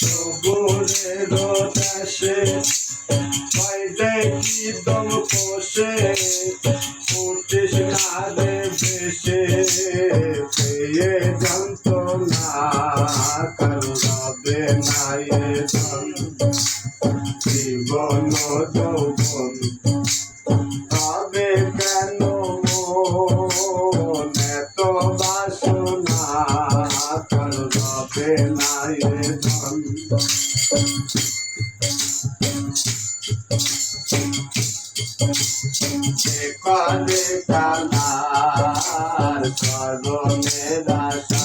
সবুরের দাসে পাইলে কি দম কষে উঠিস কারে বেশে পেয়ে জানত না কারও রবে নাই জীবন যৌবন করে কালার করণের আশা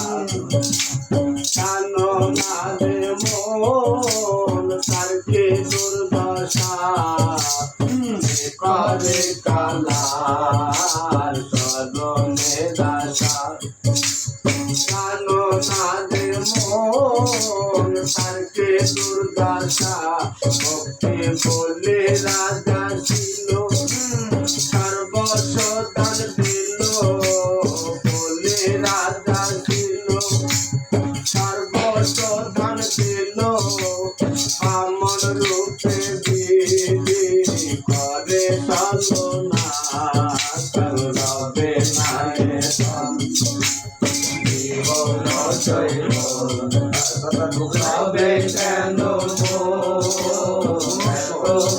কানো না রে মন তার দুর্দশা করে কালার করণের আশা কানো না রে মন তার কি দুর্দশা, ভক্তি বলে রাজা ছিল। সর্বসদান দিল বলে রাজা ছিল। সর্বসদান দিল আমার রূপে দিদি করে সাধনা করবে নাই জীবন জৈব হবে কেন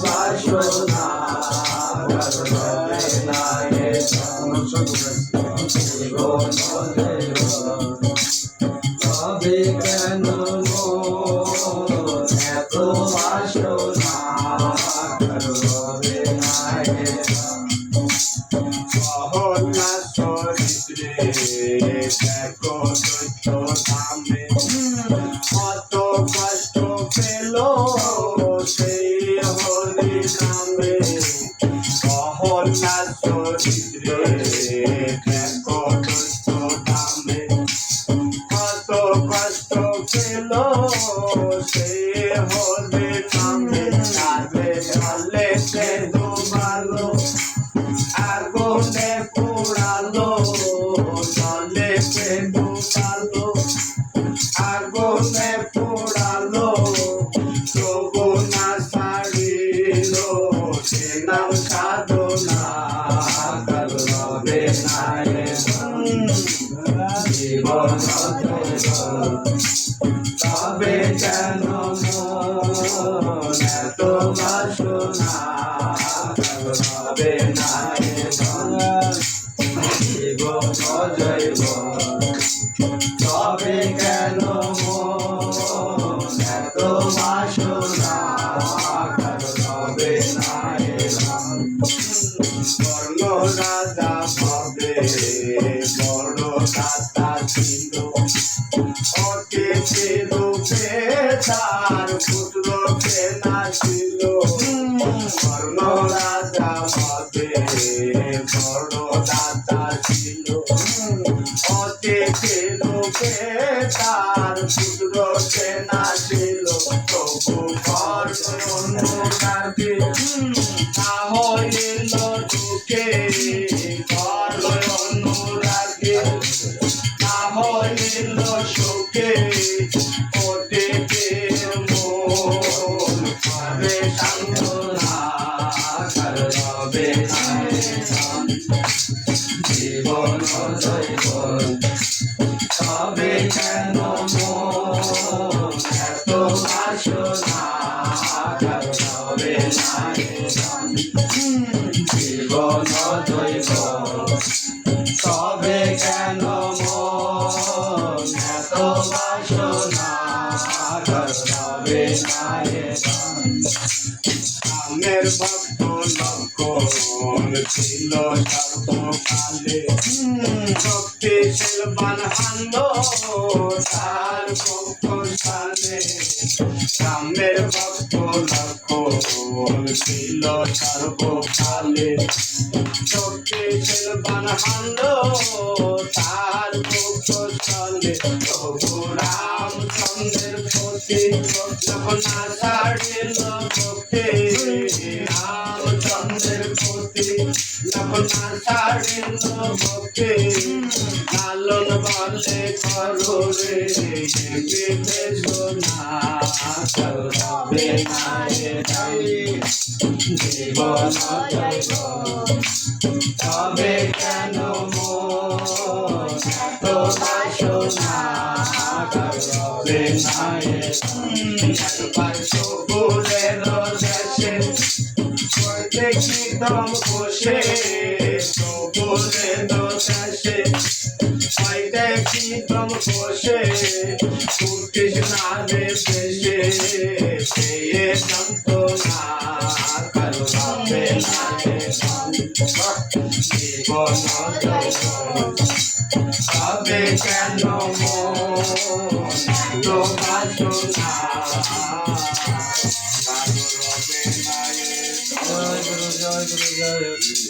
বাসনা তবে কেন এত বাসনা পেল নাম সাধনা করবে নাই জীবন তবে কেন এত বাসনা নাই জীবন জৈব রাজা হবে বড় দাতা ছিল অতিথি রূপে তার পুত্রকে নাছিল বর্ণ রাজা হবে বড় দাতা ছিল অতিথি রূপে তার পুত্রকে নাছিল তবু কর্ণ অনুরাগে করবে জীবন জৈবন তবে কেন এত বাসনা করবে জীবন জৈবন তবে কেন এত বাসনা করবে আমের ভক্ত ছিল সর্বকালে। ভক্তি শিলবান হান্দ তার সালে রামের ভক্ত লক্ষণ ছিল সর্বকালে। ভক্তি শিলবান হান্দ তার সালে প্রভু রামচন্দ্রের প্রতি যখন ছাড়িল ভক্তি নবকে লালন বলে করো রে না রে জীবন তবে কেন এত বাসনা করবে না রে দেখি দম বসে সবুরের দেশে ওই দেখি দম বসে উঠিস না রে পেশে পেয়ে যন্ত্রণা কারও হবে না রে জীবন তবে কেন মন তো বাসনা কারও